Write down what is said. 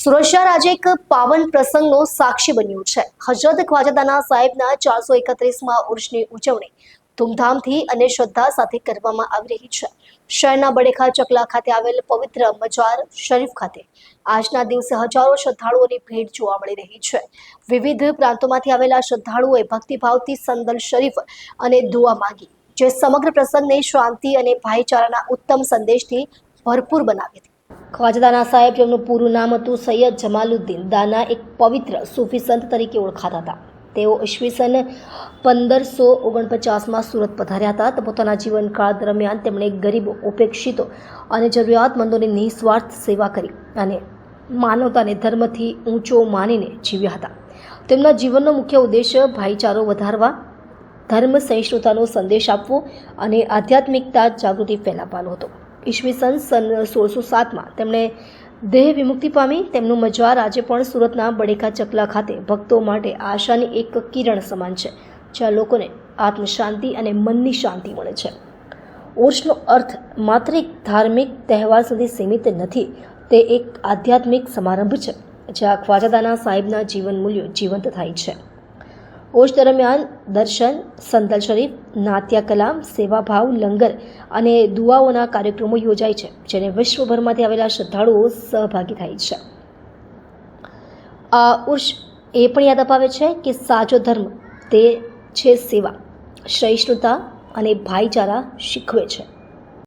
સુરત આજે એક પાવન પ્રસંગનો સાક્ષી બન્યું છે. હજરત ખ્વાજાદાના સાહેબના ચારસો એકત્રીસમાં ઉર્ષની ઉજવણી ધૂમધામથી અને શ્રદ્ધા સાથે કરવામાં આવી રહી છે. શહેરના બડેખા ચકલા ખાતે આવેલ પવિત્ર મજાર શરીફ ખાતે આજના દિવસે હજારો શ્રદ્ધાળુઓની ભીડ જોવા મળી રહી છે. વિવિધ પ્રાંતોમાંથી આવેલા શ્રદ્ધાળુઓએ ભક્તિભાવથી સંદલ શરીફ અને દુઆ માંગી, જે સમગ્ર પ્રસંગને શાંતિ અને ભાઈચારાના ઉત્તમ સંદેશથી ભરપૂર બનાવી હતી. ખ્વાજાદાના સાહેબ જેમનું પૂરું નામ હતું સૈયદ જમાલુદ્દીન દાના એક પવિત્ર સૂફી સંત તરીકે ઓળખાતા હતા. તેઓ ઈસવીસન પંદરસો ઓગણપચાસમાં સુરત પધાર્યા હતા તો પોતાના જીવનકાળ દરમિયાન તેમણે ગરીબો, ઉપેક્ષિતો અને જરૂરિયાતમંદોની નિસ્વાર્થ સેવા કરી અને માનવતાને ધર્મથી ઊંચો માનીને જીવ્યા હતા. તેમના જીવનનો મુખ્ય ઉદ્દેશ્ય ભાઈચારો વધારવા, ધર્મ સહિષ્ણુતાનો સંદેશ આપવો અને આધ્યાત્મિકતા જાગૃતિ ફેલાવવાનો હતો. ઈસવીસન સન સોળસો સાતમાં તેમણે દેહ વિમુક્તિ પામી, તેમનું મજવાર આજે પણ સુરતના બડેકા ચકલા ખાતે ભક્તો માટે આશાની એક કિરણ સમાન છે, જ્યાં લોકોને આત્મશાંતિ અને મનની શાંતિ મળે છે. ઓર્ષનો અર્થ માત્ર એક ધાર્મિક તહેવાર સુધી સીમિત નથી, તે એક આધ્યાત્મિક સમારંભ છે, જ્યાં ખ્વાજાદાના સાહેબના જીવન મૂલ્યો જીવંત થાય છે. ઉર્ષ દરમિયાન દર્શન સંદલ શરીફ નાટ્ય કલામ સેવાભાવ લંગર અને દુઆઓના કાર્યક્રમો યોજાય છે, જેને વિશ્વભરમાંથી આવેલા શ્રદ્ધાળુઓ સહભાગી થાય છે. આ ઉર્ષ એ પણ યાદ અપાવે છે કે સાચો ધર્મ તે છે સેવા. સહિષ્ણુતા અને ભાઈચારા શીખવે છે.